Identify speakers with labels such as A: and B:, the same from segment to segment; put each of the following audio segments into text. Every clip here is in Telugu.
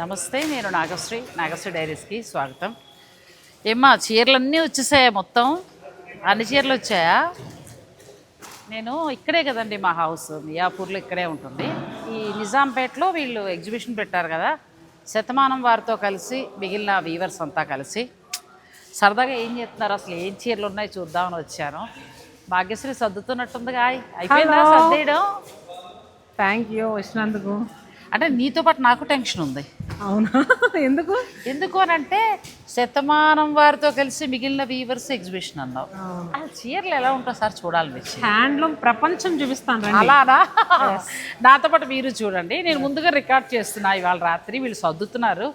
A: నమస్తే నేను నాగశ్రీ నాగశ్రీ డైరీస్కి స్వాగతం. ఏమ్మా చీరలన్నీ వచ్చేసాయా మొత్తం? అన్ని చీరలు వచ్చాయా? నేను ఇక్కడే కదండి మా హౌస్ మియాపూర్లో ఇక్కడే ఉంటుంది. ఈ నిజాంపేటలో వీళ్ళు ఎగ్జిబిషన్ పెట్టారు కదా శతమానం వారితో కలిసి మిగిలిన వీవర్స్ అంతా కలిసి. సరదాగా ఏం చేస్తున్నారు? అసలు ఏం చీరలు ఉన్నాయి? చూద్దామని వచ్చాను. భాగ్యశ్రీ సర్దుతున్నట్టుందిగా అయిపోయిందా. సర్దేయడం?
B: థ్యాంక్ యూ వచ్చినందుకు
A: అంటే నీతో పాటు నాకు టెన్షన్ ఉంది.
B: అవునా? ఎందుకు?
A: ఎందుకు అని అంటే శతమానం వారితో కలిసి మిగిలిన వీవర్స్ ఎగ్జిబిషన్ అన్నావు. ఆ. చీరలు ఎలా ఉంటావు సార్ చూడాలనిపించి
B: హ్యాండ్లూమ్ ప్రపంచం చూపిస్తాను రండి.
A: అలానా? నాతో పాటు మీరు చూడండి. నేను ముందుగా రికార్డ్ చేస్తున్నా ఇవాళ రాత్రి వీళ్ళు సర్దుతున్నారు.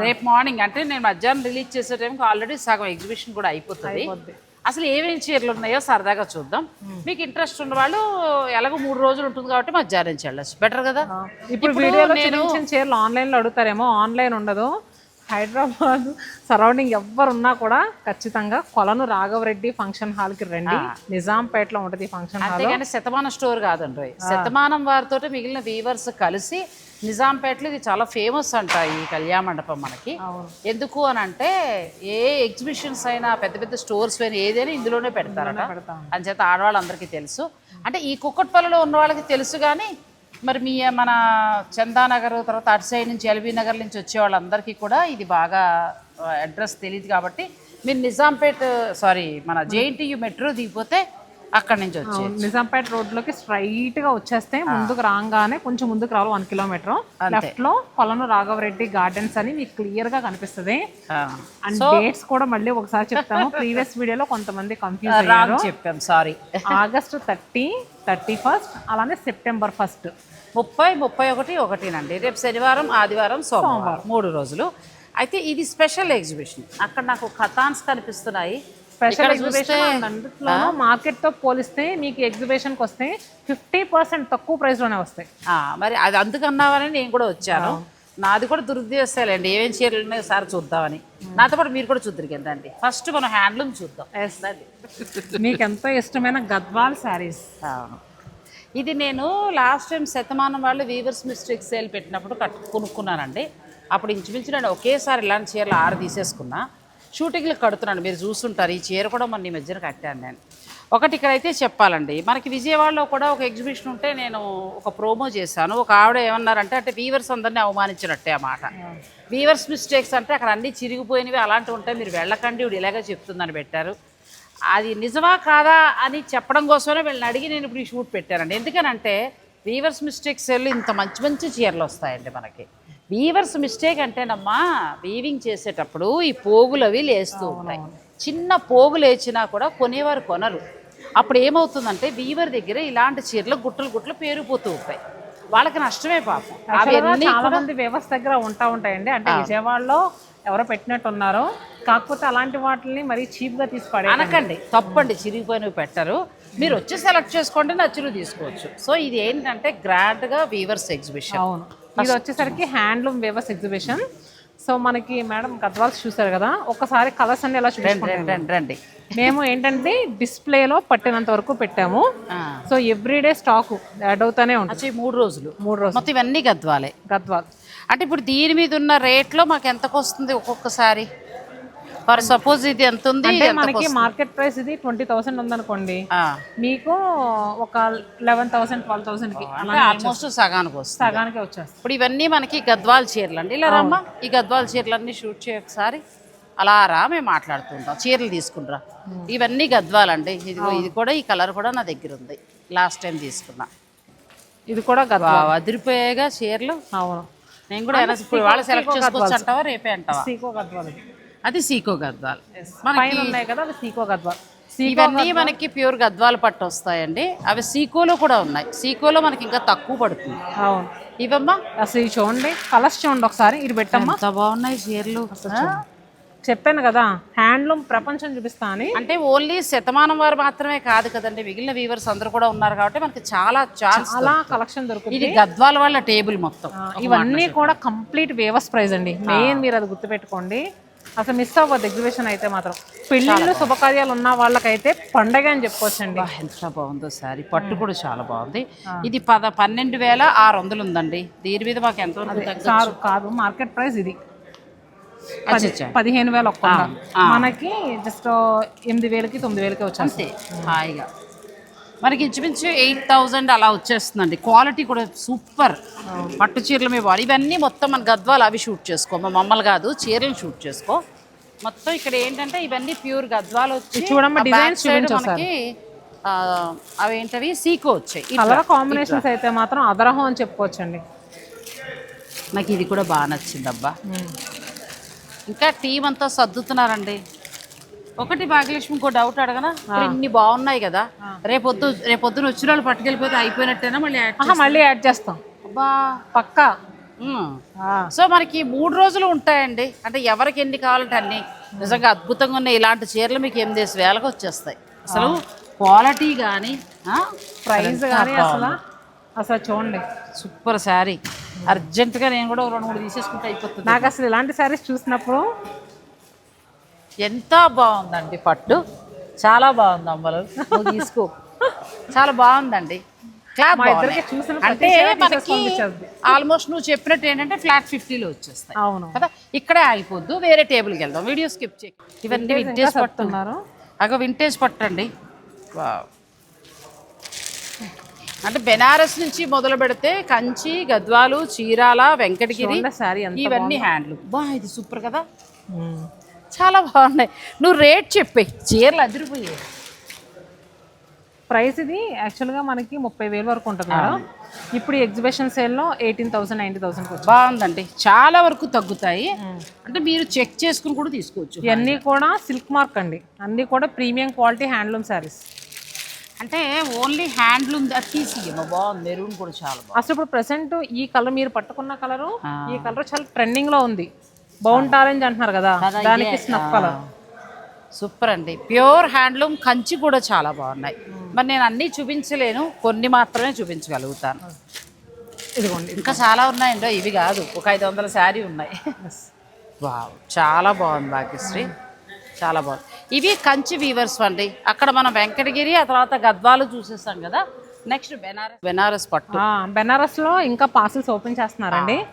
A: రేపు మార్నింగ్ అంటే నేను మధ్యాహ్నం రిలీజ్ చేసే టైంకి ఆల్రెడీ సగం ఎగ్జిబిషన్ కూడా అయిపోతుంది.
B: అయిపోద్ది.
A: అసలు ఏమేమి చీరలు ఉన్నాయో సరదాగా చూద్దాం. మీకు ఇంట్రెస్ట్ ఉన్న వాళ్ళు ఎలాగో మూడు రోజులు ఉంటుంది కాబట్టి మధ్యాహ్నం నుంచి వెళ్ళచ్చు. బెటర్ కదా?
B: ఇప్పుడు వీడియోలో చూపించిన చీరలు ఆన్లైన్లో అడుగుతారేమో ఆన్లైన్ ఉండదు. హైదరాబాద్ సరౌండింగ్ ఎవ్వరున్నా కూడా ఖచ్చితంగా కొలను రాఘవరెడ్డి ఫంక్షన్ హాల్కి రండి. నిజాంపేటలో ఉంటుంది ఫంక్షన్ హాల్
A: శతమానం స్టోర్ కాదండి. శతమానం వారితో మిగిలిన వీవర్స్ కలిసి నిజాంపేటలో ఇది చాలా ఫేమస్ అంట ఈ కళ్యాణ మండపం మనకి. ఎందుకు అని అంటే ఏ ఎగ్జిబిషన్స్ అయినా పెద్ద పెద్ద స్టోర్స్ అయినా ఏదైనా ఇందులోనే పెడతారట
B: పెడతాం.
A: అంచేత ఆడవాళ్ళందరికీ తెలుసు అంటే ఈ కుక్కట్పల్లిలో ఉన్న వాళ్ళకి తెలుసు కానీ మరి మీ మన చందానగర్ తర్వాత అటు సైడ్ నుంచి ఎల్బీ నగర్ నుంచి వచ్చే వాళ్ళందరికీ కూడా ఇది బాగా అడ్రస్ తెలియదు కాబట్టి మీరు నిజాంపేట్ సారీ మన జేఎన్టీయు మెట్రో దిగిపోతే అక్కడి నుంచి వచ్చే
B: నిజాంపేట రోడ్లోకి స్ట్రైట్గా వచ్చేస్తే ముందుకు రాగానే కొంచెం ముందుకు రావాలి వన్ కిలోమీటర్. లెఫ్ట్లో కొలను రాఘవరెడ్డి గార్డెన్స్ అని మీకు క్లియర్గా కనిపిస్తుంది అండ్ డేట్స్ కూడా మళ్ళీ ఒకసారి చెప్తాము ప్రీవియస్ వీడియోలో కొంతమంది కన్ఫ్యూజ్ అయ్యారు.
A: చెప్పాం sorry
B: August thirty thirty first అలానే సెప్టెంబర్ ఫస్ట్.
A: ముప్పై ముప్పై ఒకటి ఒకటినండి. రేపు శనివారం ఆదివారం సోమవారం. మూడు రోజులు. అయితే ఇది స్పెషల్ ఎగ్జిబిషన్. అక్కడ నాకు కథాన్స్ కనిపిస్తున్నాయి.
B: స్పెషల్ ఎగ్జిబిషన్ అందులో మార్కెట్తో పోలిస్తే మీకు ఎగ్జిబిషన్కి వస్తే ఫిఫ్టీ పర్సెంట్ తక్కువ ప్రైస్లోనే వస్తాయి.
A: మరి అది అందుకన్నావని నేను కూడా వచ్చాను. నాది కూడా దురుద్దేశాలండి. ఏమేం చీరలు ఉన్నాయో సార్ చూద్దామని. నాతో పాటు మీరు కూడా చూద్దరు కదండి ఫస్ట్ మనం హ్యాండ్లూమ్ చూద్దాం.
B: మీకు ఎంతో ఇష్టమైన గద్వాల్ శారీస్.
A: ఇది నేను లాస్ట్ టైం శతమానం వాళ్ళు వీవర్స్ మిస్టేక్ సేల్ పెట్టినప్పుడు కట్టు కొనుక్కున్నానండి. అప్పుడు ఇంచుమించు నేను ఒకేసారి ఇలాంటి చీరలు ఆరు తీసేసుకున్నా. షూటింగ్లు కడుతున్నాను. మీరు చూస్తుంటారు. ఈ చీర కూడా మొన్న ఈ మధ్యన కట్టాను నేను. ఒకటి ఇక్కడైతే చెప్పాలండి. మనకి విజయవాడలో కూడా ఒక ఎగ్జిబిషన్ ఉంటే నేను ఒక ప్రోమో చేశాను. ఒక ఆవిడ ఏమన్నారంటే అంటే వీవర్స్ అందరినీ అవమానించినట్టే ఆ మాట. వీవర్స్ మిస్టేక్స్ అంటే అక్కడ అన్నీ చిరిగిపోయినవి అలాంటివి ఉంటాయి మీరు వెళ్ళకండి. ఇవి ఇలాగే చెప్తుందని పెట్టారు. అది నిజమా కాదా అని చెప్పడం కోసమే వీళ్ళని అడిగి నేను ఇప్పుడు ఈ షూట్ పెట్టానండి. ఎందుకనంటే వీవర్స్ మిస్టేక్స్ వెళ్ళి ఇంత మంచి మంచి చీరలు వస్తాయండి మనకి. వీవర్స్ మిస్టేక్ అంటేనమ్మా వీవింగ్ చేసేటప్పుడు ఈ పోగులు అవి లేస్తూ ఉంటాయి. చిన్న పోగులు లేచినా కూడా కొనేవారు కొనరు. అప్పుడు ఏమవుతుందంటే వీవర్ దగ్గర ఇలాంటి చీరలు గుట్టలు గుట్టలు పేరుపోతూ ఉంటాయి. వాళ్ళకి నష్టమే పాపం.
B: చాలా మంది వ్యవస్థ దగ్గర ఉంటా ఉంటాయండి. అంటే విజయవాడలో ఎవరో పెట్టినట్టు ఉన్నారు కాకపోతే అలాంటి వాటిని మరీ చీప్గా తీసి పడే
A: అనకండి తప్పండి చిరిగిపోయినవి పెట్టరు. మీరు వచ్చి సెలెక్ట్ చేసుకోండి నచ్చినవి తీసుకోవచ్చు. సో ఇది ఏంటంటే గ్రాండ్గా వీవర్స్ ఎగ్జిబిషన్.
B: అవును. ఇది వచ్చేసరికి హ్యాండ్లూమ్ వేవర్స్ ఎగ్జిబిషన్. సో మనకి మేడం గద్వాల్స్ చూసారు కదా ఒకసారి కలర్స్ అన్ని ఎలా
A: రండి
B: మేము ఏంటంటే డిస్ప్లేలో పట్టినంత వరకు పెట్టాము. సో ఎవ్రీడే స్టాక్ యాడ్ అవుతానే ఉంటుంది.
A: మూడు రోజులు?
B: మూడు రోజులు.
A: మొత్తం ఇవన్నీ గద్వాలే?
B: గద్వాల్.
A: అంటే ఇప్పుడు దీని మీద ఉన్న రేట్లో మాకు ఎంతకు వస్తుంది ఒక్కొక్కసారి? ఫర్ సపోజ్ ఇది ఎంత ఉంది
B: అంటే మనకి? మార్కెట్ ప్రైస్ ఇది ట్వంటీ థౌసండ్ ఉందనుకోండి. మీకు ఒక లెవెన్ థౌసండ్ ట్వెల్వ్
A: థౌసండ్కి ఆల్మోస్ట్ సగానికి వస్తుంది.
B: సగానికి వచ్చేస్తుంది.
A: ఇప్పుడు ఇవన్నీ మనకి గద్వాల్ చీరలు అండి. ఇలా రమ్మా ఈ గద్వాల్ చీరలన్నీ షూట్ చేయ ఒకసారి. అలా రా మేము మాట్లాడుతుంటాం. చీరలు తీసుకుంటారా ఇవన్నీ గద్వాలండి ఇది ఇది కూడా ఈ కలర్ కూడా నా దగ్గర ఉంది. లాస్ట్ టైం తీసుకున్నా.
B: ఇది కూడా గద్వాల్.
A: బాగా అదిరిపోయాగా చీరలు.
B: అవును.
A: నేను కూడా వాళ్ళు సెలెక్ట్ చేసుకోవచ్చు అంటావా రేపే అంటావా?
B: గద్వాల్.
A: అది సీకో గద్వాల్.
B: పైన ఉన్నాయి కదా అవి సీకో గద్వాల్.
A: ఇవన్నీ మనకి ప్యూర్ గద్వాల పట్టు వస్తాయండి. అవి సీకోలో కూడా ఉన్నాయి. సీకోలో మనకి ఇంకా తక్కువ పడుతుంది.
B: అవును.
A: ఇవమ్మా?
B: అసలు చూడండి. కలర్స్ చూడండి ఒకసారి. ఇది పెట్టమ్మా.
A: బాగున్నాయి చీరలు?
B: చెప్పాను కదా హ్యాండ్లూమ్ ప్రపంచం చూపిస్తా అని.
A: అంటే ఓన్లీ శతమానం వారు మాత్రమే కాదు కదండి. మిగిలిన వీవర్స్ అందరూ కూడా ఉన్నారు కాబట్టి మనకి చాలా
B: అలా కలెక్షన్ దొరుకుతుంది.
A: ఇది గద్వాల వాళ్ళ టేబుల్ మొత్తం.
B: ఇవన్నీ కూడా కంప్లీట్ వేవస్ ప్రైస్ అండి. మెయిన్ మీరు అది గుర్తుపెట్టుకోండి. అసలు మిస్ అవ్వద్దు ఎగ్జిబిషన్ అయితే మాత్రం. పెళ్ళిళ్ళు శుభకార్యాలు ఉన్న వాళ్ళకైతే పండగ అని చెప్పుకోవచ్చండి
A: ఎంత బాగుందో సారీ. పట్టు కూడా చాలా బాగుంది. ఇది పద పన్నెండు వేల ఆరు వందలు ఉందండి. దీని మీద మాకు ఎంతవరకు తగ్గ
B: కాదు కాదు మార్కెట్ ప్రైస్ ఇది. పదిహేను వేలు ఒక్క. మనకి జస్ట్ ఎనిమిది వేలకి తొమ్మిది వేలకి
A: అంతే హాయిగా. మనకి ఇంచుమించు ఎయిట్ థౌజండ్ అలా వచ్చేస్తుందండి. క్వాలిటీ కూడా సూపర్. పట్టు చీరలు మీ బాడీ ఇవన్నీ మొత్తం మన గద్వాలు అవి షూట్ చేసుకో. మా మమ్మల్ని కాదు చీరలు షూట్ చేసుకో. మొత్తం ఇక్కడ ఏంటంటే ఇవన్నీ ప్యూర్ గద్వాలు వచ్చి
B: చూడమ్మా,
A: మనకి అవి ఏంటవి? సీకో వచ్చాయి.
B: కలర్ కాంబినేషన్స్ అయితే మాత్రం అదరహం అని చెప్పుకోవచ్చండి.
A: నాకు ఇది కూడా బాగా నచ్చింది అబ్బా ఇంకా టీం అంతా సర్దుతున్నారండి. ఒకటి భాగ్యలక్ష్మి ఇంకో డౌట్ అడగనా? ఇన్ని బాగున్నాయి కదా. రేపొద్దు రేపొద్దున వచ్చిన వాళ్ళు పట్టుకెళ్ళిపోతే అయిపోయినట్టేనా మళ్ళీ యాడ్
B: మళ్ళీ యాడ్ చేస్తాం.
A: అబ్బా.
B: పక్కా.
A: సో మనకి మూడు రోజులు ఉంటాయండి. అంటే ఎవరికి ఎన్ని కావాలంటే అన్ని. నిజంగా అద్భుతంగా ఉన్న ఇలాంటి చీరలు మీకు ఎనిమిది వేలకు వచ్చేస్తాయి. అసలు క్వాలిటీ కానీ
B: ప్రైస్ కానీ అసలు అసలు చూడండి.
A: Super saree. అర్జెంటుగా నేను కూడా రెండు మూడు తీసేసుకుంటే అయిపోతుంది.
B: నాకు అసలు ఇలాంటి శారీస్ చూసినప్పుడు
A: ఎంత బాగుందండి పట్టు. చాలా బాగుంది అమ్మలు. నువ్వు తీసుకో. చాలా బాగుందండి. క్లాత్ అంటే మనకి. ఆల్మోస్ట్ నువ్వు చెప్పినట్టు ఏంటంటే ఫ్లాట్ ఫిఫ్టీలో వచ్చేస్తాయి.
B: అవును.
A: కదా? ఇక్కడే ఆగిపోద్దు వేరే టేబుల్కి వెళ్దాం. వీడియో స్కిప్ చేయి. ఇవన్నీ వింటేజ్ పట్టు.
B: చెప్తున్నారు
A: అగో వింటేజ్ పట్టండి వావ్. అంటే బెనారస్ నుంచి మొదలు పెడితే కంచి గద్వాలు చీరాల వెంకటగిరి ఇవన్నీ హ్యాండ్లు బా ఇది సూపర్ కదా? చాలా బాగున్నాయి. నువ్వు రేట్ చెప్పే. చీరలు అదిరిపోయాయి.
B: ప్రైస్ ఇది యాక్చువల్గా మనకి ముప్పై వేలు వరకు ఉంటుంది మేడం. ఇప్పుడు ఎగ్జిబిషన్ సేల్లో ఎయిటీన్ థౌసండ్ నైన్టీ వచ్చింది
A: బాగుందండి. చాలా వరకు తగ్గుతాయి. అంటే మీరు చెక్ చేసుకుని కూడా తీసుకోవచ్చు.
B: ఇవన్నీ కూడా సిల్క్ మార్క్ అండి. అన్నీ కూడా ప్రీమియం క్వాలిటీ హ్యాండ్లూమ్ శారీస్
A: అంటే ఓన్లీ హ్యాండ్లూమ్ తీసియమ్మా బాగుంది. మెరూన్ కూడా చాలా
B: అసలు ఇప్పుడు ప్రెసెంట్ ఈ కలర్ మీరు పట్టుకున్న కలరు ఈ కలర్ చాలా ట్రెండింగ్లో ఉంది. ఆరెంజ్ అంటున్నారు కదా. దానికి
A: ఇదే.
B: స్నఫ్ కలర్
A: సూపర్ అండి. ప్యూర్ హ్యాండ్లూమ్ కంచి కూడా చాలా బాగున్నాయి. మరి నేను అన్నీ చూపించలేను. కొన్ని మాత్రమే చూపించగలుగుతాను.
B: ఇదిగోండి
A: ఇంకా చాలా ఉన్నాయండి ఇవి కాదు. ఒక ఐదు వందల శారీ ఉన్నాయి. వావ్ చాలా బాగుంది భాగ్యశ్రీ. చాలా బాగుంది. ఇవి కంచి వీవర్స్ అండి. అక్కడ మనం వెంకటగిరి ఆ తర్వాత గద్వాలు చూసేస్తాం కదా. నెక్స్ట్ బెనారస్. బెనారస్ పట్టు.
B: ఆ, బెనారస్లో ఇంకా పార్సల్స్ ఓపెన్ చేస్తున్నారండి.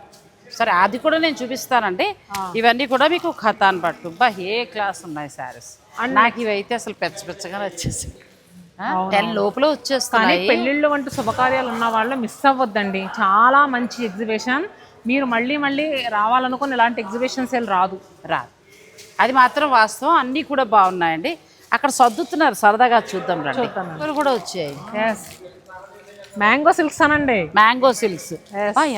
A: సరే అది కూడా నేను చూపిస్తానండి. ఇవన్నీ కూడా మీకు ఖతాన్ పట్టు బా ఏ క్లాస్ ఉన్నాయి శారీస్? నాకు ఇవి అయితే అసలు పెచ్చ పెచ్చగా వచ్చేసి టెన్ లోపల
B: కానీ
A: వచ్చేస్తున్నాయి
B: పెళ్ళిళ్ళు వంటి శుభకార్యాలు ఉన్న వాళ్ళు మిస్ అవ్వద్దండి. చాలా మంచి ఎగ్జిబిషన్ మీరు మళ్ళీ మళ్ళీ రావాలనుకుని ఇలాంటి ఎగ్జిబిషన్ సేల్ రాదు.
A: రాదు. అది మాత్రం వాస్తవం. అన్నీ కూడా బాగున్నాయండి. అక్కడ సర్దుతున్నారు. సరదాగా చూద్దాం రండి. కూడా వచ్చాయి.
B: మ్యాంగో సిల్క్స్ అనండి.
A: Mango silks.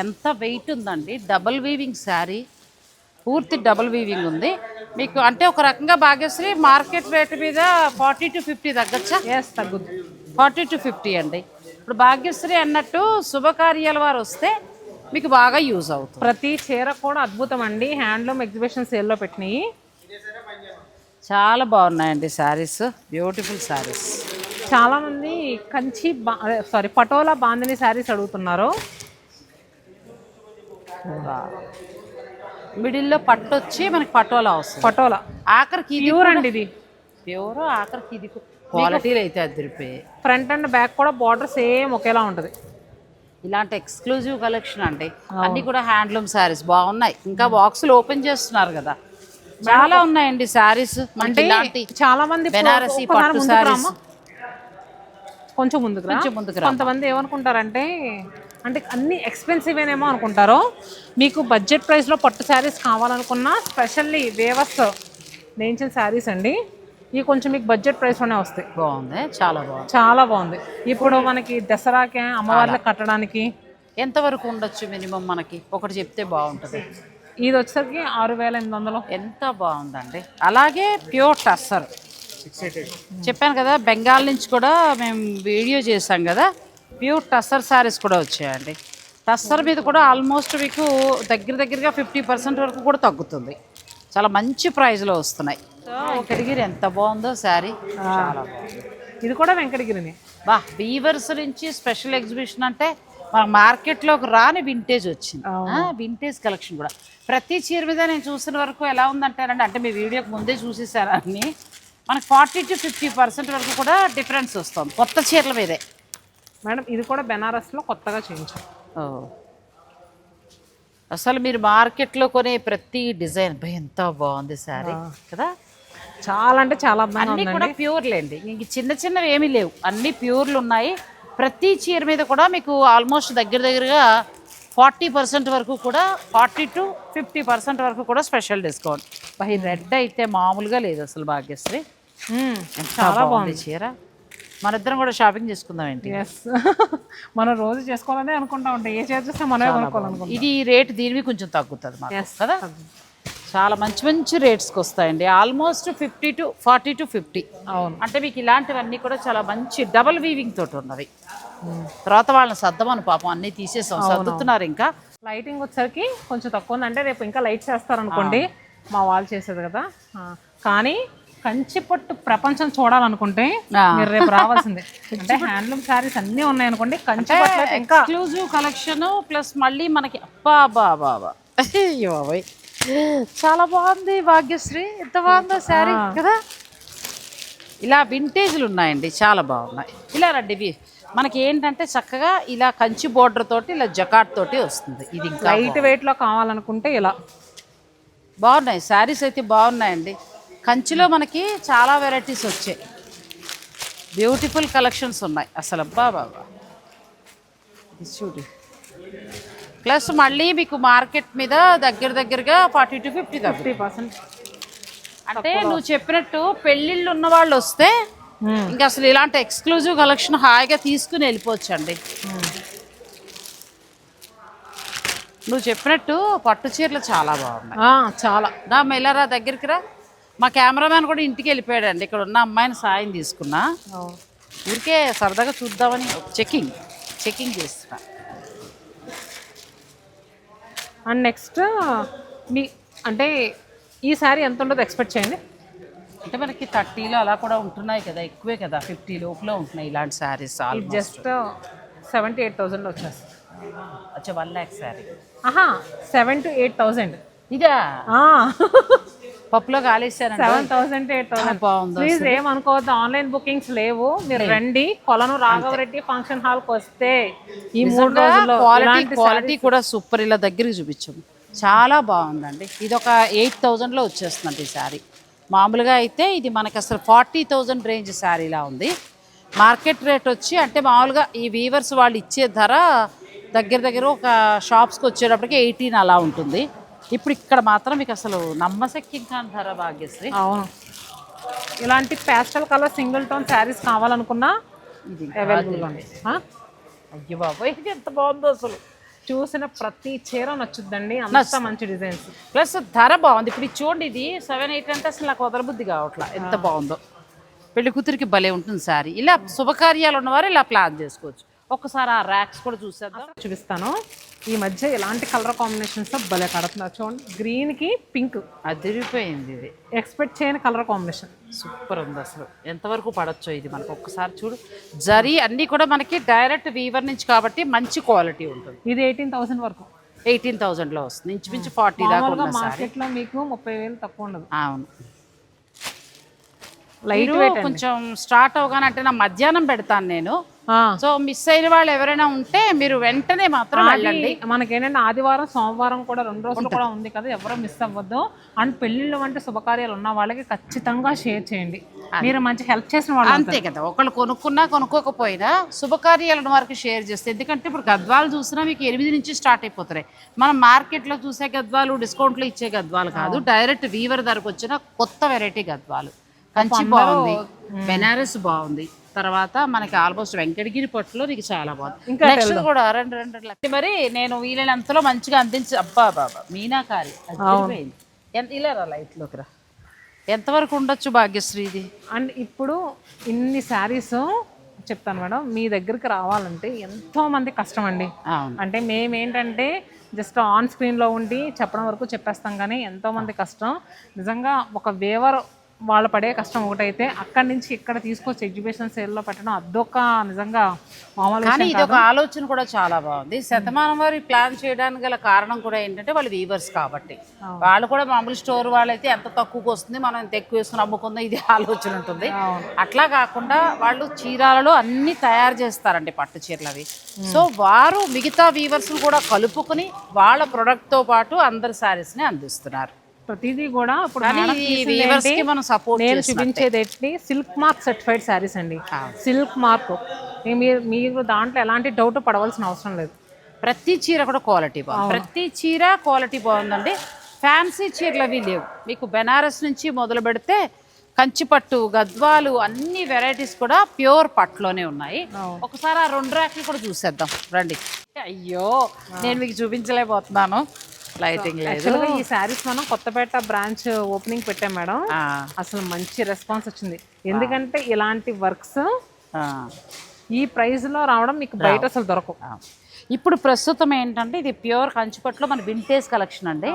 A: ఎంత వెయిట్ ఉందండి. డబుల్ వీవింగ్ శారీ పూర్తి డబుల్ వీవింగ్ ఉంది. మీకు అంటే ఒక రకంగా భాగ్యశ్రీ మార్కెట్ రేట్ మీద ఫార్టీ టు ఫిఫ్టీ తగ్గచ్చా?
B: ఎస్ తగ్గుద్ది.
A: ఫార్టీ టు ఫిఫ్టీ అండి. ఇప్పుడు భాగ్యశ్రీ అన్నట్టు శుభకార్యాల వారు వస్తే మీకు బాగా యూజ్ అవుతుంది.
B: ప్రతి చీర కూడా అద్భుతం అండి. హ్యాండ్లూమ్ ఎగ్జిబిషన్ సేల్లో పెట్టినాయి.
A: చాలా బాగున్నాయండి శారీస్ బ్యూటిఫుల్ శారీస్
B: చాలా మంది కంచి సారీ పటోలా బాందిని శారీస్ అడుగుతున్నారు.
A: మిడిల్లో పట్టు వచ్చి మనకి పటోలా వస్తుంది.
B: పటోలా.
A: ఆఖరికి ఇది
B: ప్యూర్ అండి ఇది.
A: ప్యూర్ ఆఖరికి ఇది క్వాలిటీలు అయితే అదిరిపోయాయి
B: ఫ్రంట్ అండ్ బ్యాక్ కూడా బార్డర్ సేమ్ ఒకేలా ఉంటుంది.
A: ఇలాంటి ఎక్స్క్లూజివ్ కలెక్షన్ అండి. అన్ని కూడా హ్యాండ్లూమ్ శారీస్ బాగున్నాయి. ఇంకా బాక్సులు ఓపెన్ చేస్తున్నారు కదా. చాలా ఉన్నాయండి శారీస్. అంటే
B: చాలా మంది
A: బెనారసి పట్టు శారీస్.
B: కొంచెం ముందుకు.
A: కొంచెం ముందుకు.
B: కొంతమంది ఏమనుకుంటారంటే అంటే అన్ని ఎక్స్పెన్సివ్ ఏమో అనుకుంటారు. మీకు బడ్జెట్ ప్రైస్లో పట్టు శారీస్ కావాలనుకున్నా స్పెషల్లీ వేవస్ నేయించిన శారీస్ అండి. ఇవి కొంచెం మీకు బడ్జెట్ ప్రైస్లోనే వస్తాయి.
A: బాగుంది. చాలా బాగుంది.
B: చాలా బాగుంది. ఇప్పుడు మనకి దసరాకి అమ్మవార్లకు కట్టడానికి
A: ఎంతవరకు ఉండొచ్చు మినిమం మనకి? ఒకటి చెప్తే బాగుంటుంది.
B: ఇది వచ్చేసరికి ఆరు వేల ఎనిమిది వందలు.
A: ఎంత బాగుందండి. అలాగే ప్యూర్ టస్సర్. చెప్పాను కదా బెంగాల్ నుంచి కూడా మేము వీడియో చేసాం కదా ప్యూర్ టస్సర్ శారీస్ కూడా వచ్చాయండి. టస్సర్ మీద కూడా ఆల్మోస్ట్ మీకు దగ్గర దగ్గరగా ఫిఫ్టీ పర్సెంట్ వరకు కూడా తగ్గుతుంది. చాలా మంచి ప్రైస్లో వస్తున్నాయి. వెంకటగిరి ఎంత బాగుందో శారీ చాలా బాగుంది.
B: ఇది కూడా వెంకటగిరిని.
A: బా బీవర్స్ నుంచి స్పెషల్ ఎగ్జిబిషన్ అంటే మన మార్కెట్లోకి రాని వింటేజ్ వచ్చింది. వింటేజ్ కలెక్షన్ కూడా. ప్రతి చీర మీద నేను చూసిన వరకు ఎలా ఉందంటారండి? అంటే మీ వీడియోకి ముందే చూసేసారు అన్ని? మనకి ఫార్టీ టు ఫిఫ్టీ పర్సెంట్ వరకు కూడా డిఫరెన్స్ వస్తుంది. కొత్త చీరల మీదే.
B: మేడం ఇది కూడా బెనారస్లో కొత్తగా చేయించాం.
A: అసలు మీరు మార్కెట్లో కొనే ప్రతి డిజైన్ ఎంత బాగుంది శారీ కదా?
B: చాలా అంటే చాలా
A: అన్నీ కూడా ప్యూర్లేండి ఇంక చిన్న చిన్నవి ఏమీ లేవు. అన్ని ప్యూర్లు ఉన్నాయి. ప్రతి చీర మీద కూడా మీకు ఆల్మోస్ట్ దగ్గర దగ్గరగా ఫార్టీ పర్సెంట్ వరకు కూడా ఫార్టీ టు ఫిఫ్టీ పర్సెంట్ వరకు కూడా స్పెషల్ డిస్కౌంట్ ఈ రెడ్ అయితే మామూలుగా లేదు అసలు భాగ్యశ్రీ. ఎంత బాగుంది చీర. మన ఇద్దరం కూడా షాపింగ్ చేసుకుందాం ఏంటి?
B: ఎస్ మనం రోజు చేసుకోవాలని అనుకుంటా ఉంటాం. ఏ చీర చూస్తే మనమే కొనుక్కోవాలనుకుంటాం.
A: ఇది రేట్ దీనివి కొంచెం తగ్గుతుంది మాకు కదా? చాలా మంచి మంచి రేట్స్కి వస్తాయండి. Almost fifty to forty to fifty
B: అవును.
A: అంటే మీకు ఇలాంటివన్నీ కూడా చాలా మంచి డబల్ వీవింగ్ తోటి ఉన్నవి. తర్వాత వాళ్ళని సర్దమని పాపం అన్నీ తీసేసాం. సర్దుతున్నారు ఇంకా.
B: లైటింగ్ వచ్చేసరికి కొంచెం తక్కువ ఉంది అంటే రేపు ఇంకా లైట్ చేస్తారనుకోండి. మా వాళ్ళు చేసేది కదా. కానీ కంచి పట్టు ప్రపంచం చూడాలనుకుంటే. మీరు రేపు రావాల్సిందే. అంటే హ్యాండ్లూమ్ శారీస్ అన్నీ ఉన్నాయనుకోండి కంచి పట్టు అయితే ఇంకా
A: ఎక్స్క్లూజివ్ కలెక్షన్ ప్లస్ మళ్ళీ మనకి అబ్బా బాబా బాబోయ్. చాలా బాగుంది భాగ్యశ్రీ. ఎంత బాగుందో శారీ కదా? ఇలా వింటేజ్లు ఉన్నాయండి చాలా బాగున్నాయి. ఇలా రండి ఇవి. మనకి ఏంటంటే చక్కగా ఇలా కంచి బోర్డర్ తోటి ఇలా జకాట్ తోటి వస్తుంది. ఇది
B: లైట్ వెయిట్లో కావాలనుకుంటే ఇలా.
A: బాగున్నాయి శారీస్ అయితే బాగున్నాయండి. కంచిలో మనకి చాలా వెరైటీస్ వచ్చాయి. బ్యూటిఫుల్ కలెక్షన్స్ ఉన్నాయి. అసలు అబ్బా బాబా. చూడు. ప్లస్ మళ్ళీ మీకు మార్కెట్ మీద దగ్గర దగ్గరగా forty to fifty
B: fifty percent.
A: అంటే నువ్వు చెప్పినట్టు పెళ్ళిళ్ళు ఉన్న వాళ్ళు వస్తే ఇంకా అసలు ఇలాంటి ఎక్స్క్లూజివ్ కలెక్షన్ హాయిగా తీసుకుని వెళ్ళిపోవచ్చండి. నువ్వు చెప్పినట్టు పట్టు చీరలు చాలా బాగున్నాయి.
B: చాలా.
A: నా మెల్లరా దగ్గరికి రా. మా కెమెరామ్యాన్ కూడా ఇంటికి వెళ్ళిపోయాడండి. ఇక్కడ ఉన్న అమ్మాయిని సాయం తీసుకున్నా. ఊరికే సరదాగా చూద్దామని చెకింగ్ చెకింగ్ చేస్తున్నా.
B: అండ్ నెక్స్ట్ మీ అంటే ఈ ఎంత ఉండదో ఎక్స్పెక్ట్ చేయండి.
A: అంటే మనకి థర్టీలో అలా కూడా ఉంటున్నాయి కదా ఎక్కువే కదా ఫిఫ్టీ లోపల ఉంటున్నాయి ఇలాంటి saris
B: just seventy eight thousand వచ్చేస్తుంది
A: వచ్చే వన్ ల్యాక్ శారీ.
B: ఆహా సెవెన్ టు ఎయిట్ థౌసండ్
A: ఇదా పప్పులో కాలేసానండి
B: సెవెన్ థౌసండ్ ఎయిట్ థౌసండ్
A: బాగుంది
B: ప్లీజ్ ఏమనుకోవద్దు ఆన్లైన్ బుకింగ్స్ లేవు. మీరు రండి. కొలను రాఘవరెడ్డి ఫంక్షన్ హాల్కి వస్తే ఈ మూడు రోజుల్లో
A: క్వాలిటీ క్వాలిటీ కూడా సూపర్ ఇలా దగ్గరికి చూపించాము చాలా బాగుందండి. ఇది ఒక ఎయిట్ థౌజండ్లో వచ్చేస్తుందండి ఈ శారీ మామూలుగా అయితే ఇది మనకి అసలు ఫార్టీ థౌజండ్ రేంజ్ శారీలా ఉంది. మార్కెట్ రేట్ వచ్చి అంటే మామూలుగా ఈ వీవర్స్ వాళ్ళు ఇచ్చే ధర దగ్గర దగ్గర ఒక షాప్స్కి వచ్చేటప్పటికి ఎయిటీన్ అలా ఉంటుంది. ఇప్పుడు ఇక్కడ మాత్రం మీకు అసలు నమ్మశక్యం కాని ధర భాగ్యశ్రీ?
B: అవును. ఇలాంటి pastel colour single tone saris కావాలనుకున్నా
A: ఇది
B: అవైలబుల్ ఉంది?
A: అయ్యో బాబోయ్ ఇది ఎంత బాగుందో అసలు.
B: చూసిన ప్రతి చీర నచ్చుద్దండి. అంత మంచి డిజైన్స్
A: ప్లస్ ధర బాగుంది. ఇప్పుడు ఇది చూడండి ఇది సెవెన్ ఎయిట్ అంటే అసలు నాకు వదలబుద్ధి కావట్లా. ఎంత బాగుందో. పెళ్ళి కూతురికి భలే ఉంటుంది సారీ. ఇలా శుభకార్యాలు ఉన్నవారు ఇలా ప్లాన్ చేసుకోవచ్చు. ఒక్కసారి ఆ ర్యాక్స్ కూడా చూసేద్దాం.
B: చూపిస్తాను. ఈ మధ్య ఎలాంటి కలర్ కాంబినేషన్స్ భలే కడుతున్నారు. చూడండి గ్రీన్కి పింక్
A: అదిరిపోయింది ఇది.
B: ఎక్స్పెక్ట్ చేయని కలర్ కాంబినేషన్
A: సూపర్ ఉంది అసలు. ఎంతవరకు పడచ్చో ఇది మనకు ఒక్కసారి చూడు. జరీ అన్నీ కూడా మనకి డైరెక్ట్ వీవర్ నుంచి కాబట్టి మంచి క్వాలిటీ ఉంటుంది.
B: ఇది ఎయిటీన్ థౌసండ్ వరకు.
A: ఎయిటీన్ థౌజండ్లో వస్తుంది. ఇంచుమించు ఫార్టీ దాకా
B: మామూలుగా
A: ఉన్న సారీ
B: మార్కెట్లో మీకు ముప్పై వేలు తక్కువ ఉండదు.
A: అవును.
B: లైట్
A: కొంచెం స్టార్ట్ అవగానే అంటే నా మధ్యాహ్నం పెడతాను నేను. సో మిస్ అయిన వాళ్ళు ఎవరైనా ఉంటే మీరు వెంటనే మాత్రం వెళ్ళండి.
B: మనకేంటంటే ఆదివారం సోమవారం కూడా రెండు రోజులు కూడా ఉంది కదా ఎవరో మిస్ అవ్వద్దు. అండ్ పెళ్ళిళ్ళు వంటి శుభకార్యాలు ఉన్న వాళ్ళకి ఖచ్చితంగా షేర్ చేయండి. మీరు మంచి హెల్ప్ చేసిన వాళ్ళు
A: అంతే కదా ఒకళ్ళు కొనుక్కున్నా కొనుక్కోకపోయినా శుభకార్యాలను వారికి షేర్ చేస్తే ఎందుకంటే ఇప్పుడు గద్వాలు చూసినా మీకు ఎనిమిది నుంచి స్టార్ట్ అయిపోతున్నాయి మనం మార్కెట్లో చూసే గద్వాలు డిస్కౌంట్లో ఇచ్చే గద్వాలు కాదు డైరెక్ట్ వీవర్ ధరకు వచ్చిన కొత్త వెరైటీ గద్వాలు. కంచి బాగుంది. బెనారస్ బాగుంది. తర్వాత మనకి ఆల్మోస్ట్ వెంకటగిరి పట్టులో నీకు చాలా బాగుంది. నెక్స్ట్ కూడా రెండు రెండు లక్షలు మరి నేను వీలైనంతలో మంచిగా అందించి అబ్బా బాబా మీనాకారి. ఎంత ఇలా రా లైట్లోకి రా. ఎంతవరకు ఉండొచ్చు భాగ్యశ్రీ ఇది?
B: అండ్ ఇప్పుడు ఇన్ని శారీస్ చెప్తాను మేడం మీ దగ్గరికి రావాలంటే ఎంతో మంది కష్టం అండి. అంటే మేమేంటంటే జస్ట్ ఆన్ స్క్రీన్లో ఉండి చెప్పడం వరకు చెప్పేస్తాం కానీ ఎంతో మంది కష్టం. నిజంగా ఒక వేవర్ వాళ్ళు పడే కష్టం ఒకటైతే అక్కడి నుంచి ఇక్కడ తీసుకొచ్చి ఎగ్జిబిషన్ సేల్లో పెట్టడం అదొక నిజంగా మామూలు
A: కానీ ఇది ఒక ఆలోచన కూడా చాలా బాగుంది. శతమానం వారి ప్లాన్ చేయడానికి గల కారణం కూడా ఏంటంటే వాళ్ళు వీవర్స్ కాబట్టి. వాళ్ళు కూడా మామూలు స్టోర్ వాళ్ళైతే ఎంత తక్కువకి వస్తుంది మనం ఎంత ఎక్కువ వేసుకుని అమ్ముకుందాం ఇది ఆలోచన ఉంటుంది. అట్లా కాకుండా వాళ్ళు చీరాలలో అన్ని తయారు చేస్తారండి పట్టు చీరలు అవి. సో వారు మిగతా వీవర్స్ కూడా కలుపుకుని వాళ్ళ product తో పాటు అందరి sarees ని అందిస్తున్నారు.
B: ప్రతిదీ కూడా ఇప్పుడు నేను చూపించేది ఏంటి? సిల్క్ మార్క్ సర్టిఫైడ్ శారీస్ అండి. సిల్క్ మార్క్ మీరు మీరు దాంట్లో ఎలాంటి డౌట్ పడవలసిన అవసరం లేదు.
A: ప్రతి చీర కూడా క్వాలిటీ బాగుంది. ప్రతి చీర క్వాలిటీ బాగుందండి. ఫ్యాన్సీ చీరలు అవి లేవు. మీకు బెనారస్ నుంచి మొదలు పెడితే కంచిపట్టు గద్వాలు అన్ని వెరైటీస్ కూడా ప్యూర్ పట్టులోనే ఉన్నాయి. ఒకసారి ఆ రెండు ర్యాక్లు కూడా చూసేద్దాం. రండి. అయ్యో నేను మీకు చూపించలేకపోతున్నాను. లైటింగ్ లేదు.
B: ఈ శారీస్ మనం కొత్తపేట బ్రాంచ్ ఓపెనింగ్ పెట్టాం మేడం. అసలు మంచి రెస్పాన్స్ వచ్చింది. ఎందుకంటే ఇలాంటి వర్క్స్ ఈ ప్రైస్లో రావడం మీకు బయట అసలు దొరకవు.
A: ఇప్పుడు ప్రస్తుతం ఏంటంటే ఇది ప్యూర్ కంచిపట్టులో మన వింటేజ్ కలెక్షన్ అండి.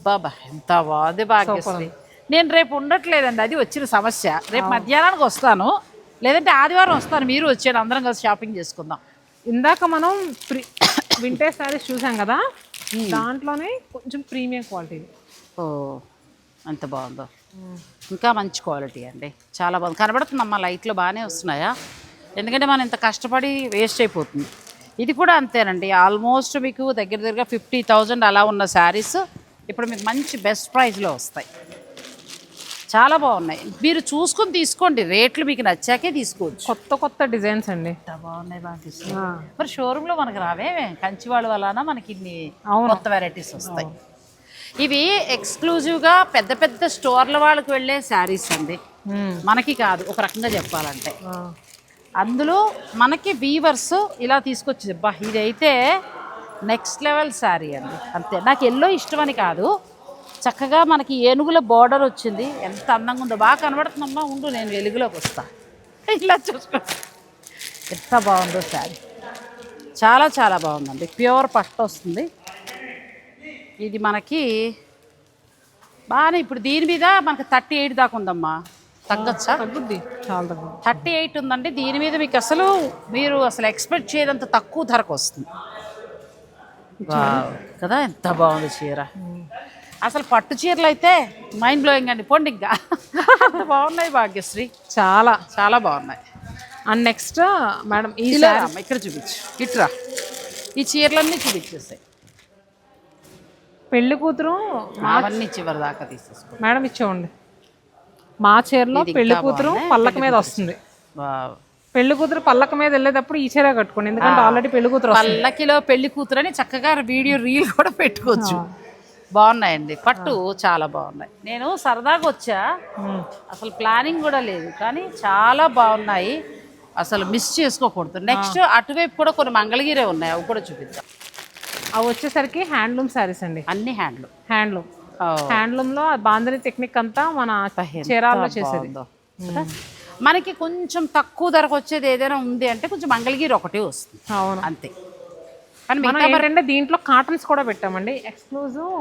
A: బాబా ఎంత బాగుంది భాగ్యశ్రీ. నేను రేపు ఉండట్లేదండి అది వచ్చిన సమస్య. రేపు మధ్యాహ్నానికి వస్తాను. లేదంటే ఆదివారం వస్తాను మీరు వచ్చాను అందరం కలిసి షాపింగ్ చేసుకుందాం.
B: ఇందాక మనం ప్రీ వింటేజ్ శారీస్ చూసాం కదా? దాంట్లోనే కొంచెం ప్రీమియం క్వాలిటీ.
A: ఓ ఎంత బాగుందో. ఇంకా మంచి క్వాలిటీ అండి. చాలా బాగుంది. కనబడుతుందమ్మా లైట్లు బాగానే వస్తున్నాయా? ఎందుకంటే మనం ఇంత కష్టపడి వేస్ట్ అయిపోతుంది. ఇది కూడా అంతేనండి. ఆల్మోస్ట్ మీకు దగ్గర దగ్గర ఫిఫ్టీ థౌజండ్ అలా ఉన్న శారీస్ ఇప్పుడు మీకు మంచి బెస్ట్ ప్రైస్లో వస్తాయి. చాలా బాగున్నాయి. మీరు చూసుకొని తీసుకోండి. రేట్లు మీకు నచ్చాకే తీసుకోవచ్చు.
B: కొత్త కొత్త డిజైన్స్ అండి.
A: బాగున్నాయి బాగా మరి షోరూంలో మనకి రావే. కంచివాళ్ళ వలన మనకి ఇన్ని. కొత్త వెరైటీస్ వస్తాయి. ఇవి ఎక్స్క్లూజివ్గా పెద్ద పెద్ద స్టోర్ల వాళ్ళకి వెళ్ళే శారీస్ అండి. మనకి కాదు. ఒక రకంగా చెప్పాలంటే. అందులో మనకి వీవర్స్ ఇలా తీసుకొచ్చింది. బా ఇదైతే నెక్స్ట్ లెవెల్ శారీ అండి. అంతే. నాకు ఎల్లో ఇష్టమని కాదు. చక్కగా మనకి ఏనుగుల బార్డర్ వచ్చింది. ఎంత అందంగా ఉందో బాగా కనబడుతుందమ్మా. ఉండు నేను వెలుగులోకి వస్తా. ఇలా చూసుకో. ఎంత బాగుందో శారీ. చాలా చాలా బాగుందండి. ప్యూర్ పట్టు వస్తుంది. ఇది మనకి బాగానే ఇప్పుడు దీని మీద మనకి థర్టీ ఎయిట్ దాకా ఉందమ్మా. తగ్గచ్చా?
B: తగ్గుద్ది. చాలా
A: థర్టీ ఎయిట్ ఉందండి. దీని మీద మీకు అసలు మీరు అసలు ఎక్స్పెక్ట్ చేయదంత తక్కువ ధరకు వస్తుంది. కదా ఎంత బాగుంది చీర. అసలు పట్టు చీరలు అయితే మైండ్ బ్లోయింగ్ అండి. పోండి ఇంకా. బాగున్నాయి భాగ్యశ్రీ.
B: చాలా
A: చాలా బాగున్నాయి.
B: అండ్ నెక్స్ట్ మేడం ఈ
A: ఇక్కడ చూపించు. ఇట్రా. ఈ చీరలన్నీ చూపించేసాయి
B: పెళ్ళి కూతురు
A: అవన్నీ చివరి దాకా తీసేసుకో.
B: మేడం ఇచ్చేవండి మా చీరలో
A: పెళ్ళి
B: కూతురు. పల్లక మీద
A: కూతురు
B: వస్తుంది. పెళ్ళి కూతురు పల్లక మీద వెళ్ళేటప్పుడు ఈ చీర కట్టుకోండి. ఎందుకంటే ఆల్రెడీ పెళ్ళి కూతురు
A: పల్లకిలో పెళ్ళి కూతురని చక్కగా వీడియో రీల్ కూడా పెట్టుకోవచ్చు. బాగున్నాయండి. పట్టు చాలా బాగున్నాయి. నేను సరదాగా వచ్చా. అసలు ప్లానింగ్ కూడా లేదు కానీ చాలా బాగున్నాయి. అసలు మిస్ చేసుకోకూడదు. నెక్స్ట్ అటువైపు కూడా కొన్ని మంగళగిరే ఉన్నాయి అవి కూడా చూపిద్దాం.
B: అవి వచ్చేసరికి హ్యాండ్లూమ్ శారీస్ అండి.
A: అన్ని హ్యాండ్లు
B: హ్యాండ్లూమ్. హ్యాండ్లూమ్లో బాంధని టెక్నిక్ అంతా మన చీరాల్లో చేసేది.
A: మనకి కొంచెం తక్కువ ధరకు వచ్చేది ఏదైనా ఉంది అంటే కొంచెం మంగళగిరి ఒకటే వస్తుంది.
B: అవును.
A: అంతే. కానీ
B: మనం
A: మిగతా
B: ఏంటంటే దీంట్లో కాటన్స్ కూడా పెట్టామండి. ఎక్స్క్లూజివ్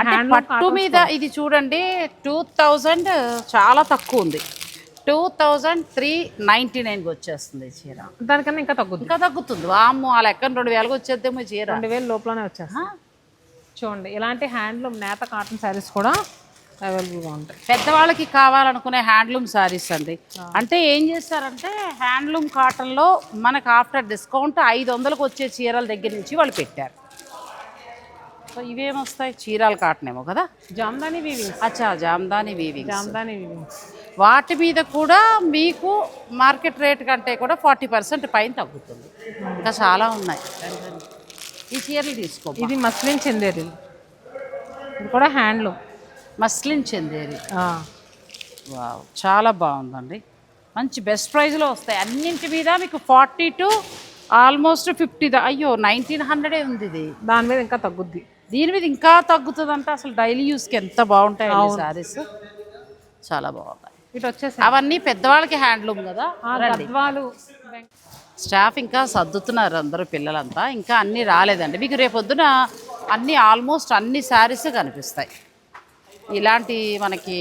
A: అంటే పట్టు మీద ఇది చూడండి టూ థౌజండ్ చాలా తక్కువ ఉంది. టూ థౌజండ్ త్రీ నైంటీ నైన్కి వచ్చేస్తుంది చీర.
B: దానికన్నా ఇంకా తగ్గుద్ది.
A: ఇంకా తగ్గుతుంది. వాము ఆ లెక్కన రెండు వేలకు వచ్చేద్దేమో చీర.
B: రెండు వేలు లోపలనే వచ్చేస్తాయి చూడండి ఇలాంటి హ్యాండ్లూమ్ నేత కాటన్ శారీస్ కూడా అవైలబుల్గా ఉంటాయి.
A: పెద్దవాళ్ళకి కావాలనుకునే హ్యాండ్లూమ్ శారీస్ అండి. అంటే ఏం చేస్తారంటే హ్యాండ్లూమ్ కాటన్లో మనకు ఆఫ్టర్ డిస్కౌంట్ ఐదు వందలకు వచ్చే చీరల దగ్గర నుంచి వాళ్ళు పెట్టారు. సో ఇవేమొస్తాయి? చీరాల కాటన్ ఏమో కదా?
B: జామ్దాని వీవింగ్స్
A: అచ్చా జామ్దాని వీవింగ్
B: జామ్దాని వీవింగ్స్
A: వాటి మీద కూడా మీకు మార్కెట్ రేట్ కంటే కూడా ఫార్టీ పర్సెంట్ పైన తగ్గుతుంది. ఇంకా చాలా ఉన్నాయి. ఈ చీరలు తీసుకో
B: ఇది మస్లిన్ చందేరి ఇది కూడా హ్యాండ్లూమ్.
A: మస్లిన్ చందేరి. వావ్ చాలా బాగుందండి. మంచి బెస్ట్ ప్రైస్లో వస్తాయి. అన్నింటి మీద మీకు ఫార్టీ టు ఆల్మోస్ట్ ఫిఫ్టీ అయ్యో నైన్టీన్ హండ్రెడే ఉంది ఇది.
B: దాని మీద ఇంకా తగ్గుద్ది.
A: దీని మీద ఇంకా తగ్గుతుందంటే. అసలు డైలీ యూస్కి ఎంత బాగుంటాయి శారీస్ చాలా బాగున్నాయి
B: ఇటు వచ్చేసి
A: అవన్నీ పెద్దవాళ్ళకి హ్యాండ్లూమ్ కదా.
B: గద్వాలు
A: స్టాఫ్ ఇంకా సర్దుతున్నారు అందరూ పిల్లలంతా. ఇంకా అన్నీ రాలేదండి. మీకు రేపొద్దున అన్నీ ఆల్మోస్ట్ అన్ని శారీస్ కనిపిస్తాయి. ఇలాంటి మనకి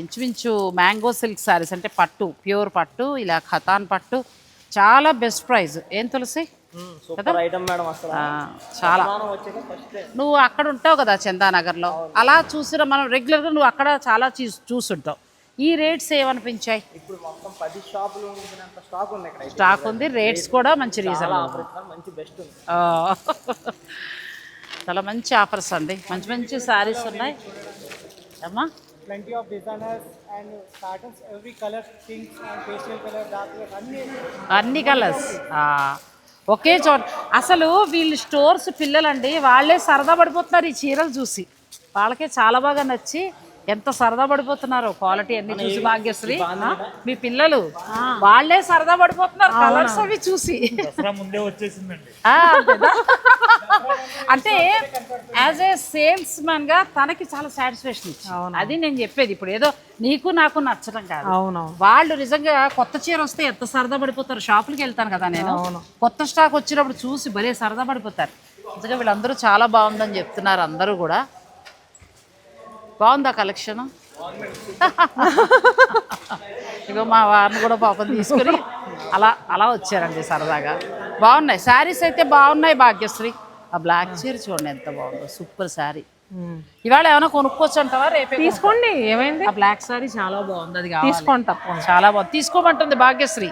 A: ఇంచుమించు మ్యాంగో సిల్క్ శారీస్ అంటే పట్టు ప్యూర్ పట్టు ఇలా ఖతాన్ పట్టు చాలా బెస్ట్ ప్రైస్. ఏం తులసి? చాలా. నువ్వు అక్కడ ఉంటావు కదా చందానగర్లో. అలా చూసిన మనం రెగ్యులర్గా నువ్వు అక్కడ చాలా చూసుంటావు. ఈ రేట్స్ ఏమనిపించాయి?
C: ఇప్పుడు మొత్తం పది షాపులు ఉండినంత స్టాక్ ఉంది ఇక్కడ.
A: స్టాక్ ఉంది రేట్స్ కూడా మంచి రీజన్
C: ఆఫర్ ఇస్తున్నారు మంచి బెస్ట్ ఉంది.
A: చాలా మంచి ఆఫర్స్ అండి. మంచి మంచి శారీస్ ఉన్నాయి. అమ్మా
D: plenty of designers and patterns every color pinks and pastel color dark color అన్ని
A: అన్ని కలర్స్ ఒకే చోట. అసలు వీళ్ళు స్టోర్స్ పిల్లలండి వాళ్ళే సరదా పడిపోతున్నారు ఈ చీరలు చూసి. వాళ్ళకే చాలా బాగా నచ్చి ఎంత సరదా పడిపోతున్నారు క్వాలిటీ అన్ని చూసి భాగ్యశ్రీ. ఆ, మీ పిల్లలు వాళ్ళే సరదా పడిపోతున్నారు కలర్స్ అవి చూసి.
E: ముందే వచ్చేసిందండి.
A: ఆ, అంతేనా? అంటే యాజ్ ఏ సేల్స్ మ్యాన్గా తనకి చాలా సాటిస్ఫాక్షన్ ఇచ్చింది. అది నేను చెప్పేది. ఇప్పుడు ఏదో నీకు నాకు నచ్చడం కాదు. వాళ్ళు నిజంగా కొత్త చీర వస్తే ఎంత సరదా పడిపోతారు? షాపులకి వెళ్తాను కదా నేను. కొత్త స్టాక్ వచ్చినప్పుడు చూసి భలే సరదా పడిపోతారు. నిజంగా వీళ్ళందరూ చాలా బాగుందని చెప్తున్నారు అందరూ కూడా. బాగుందా కలెక్షన్ ఇగో మా వారిని కూడా పాపం తీసుకుని అలా అలా వచ్చారండి సరదాగా. బాగున్నాయి. శారీస్ అయితే బాగున్నాయి భాగ్యశ్రీ. ఆ బ్లాక్ చీర చూడండి ఎంత బాగుందో సూపర్ శారీ ఇవాళ ఏమైనా కొనుక్కోవచ్చు అంటావా? రేపే
B: తీసుకోండి ఏమైంది?
A: ఆ బ్లాక్ సారీ చాలా బాగుంది అది కావాలి.
B: తీసుకోండి తప్పకుండా
A: చాలా బాగుంది. తీసుకోమంటుంది భాగ్యశ్రీ.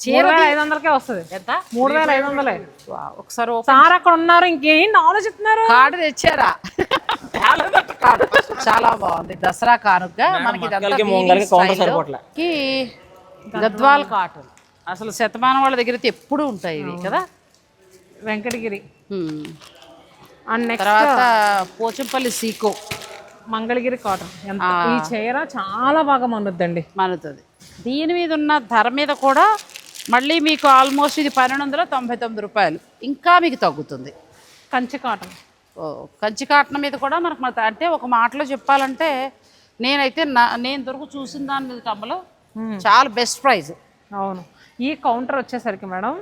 A: చీర
B: ఐదు వందలకే వస్తుంది.
A: ఎంత?
B: మూడు వేల ఐదు వందలే.
A: వావ్, ఒకసారి ఓపెన్
B: సార్ అక్కడ ఉన్నారు ఇంకేంటి ఆలోచిస్తున్నారు
A: కార్డు తెచ్చారా? Talent card. చాలా బాగుంది. దసరా కానుకగా మనకి ఇదంతా
C: మొంగలకి.
A: కి గద్వాల్ కాటన్. అసలు శతమానం వాళ్ళ దగ్గర అయితే ఎప్పుడు ఉంటాయి ఇవి కదా?
B: వెంకటగిరి.
A: హ్మ్.
B: అండ్ నెక్స్ట్
A: తర్వాత పోచంపల్లి సీకో.
B: మంగళగిరి కాటన్. ఎంత ఈ చీర చాలా బాగా మన్నుద్దండి
A: మనుతుంది. దీని మీద ఉన్న ధర మీద కూడా మళ్ళీ మీకు ఆల్మోస్ట్ ఇది పన్నెండు వందల తొంభై తొమ్మిది రూపాయలు. ఇంకా మీకు తగ్గుతుంది.
B: కంచి కాటన్.
A: ఓ, కంచి కాటన్ మీద కూడా మనకు మన అంటే ఒక మాటలో చెప్పాలంటే నేనైతే నా నేను దొరకు చూసిన దాని మీద కమ్మలో చాలా బెస్ట్ ప్రైస్.
B: అవును. ఈ కౌంటర్ వచ్చేసరికి మేడం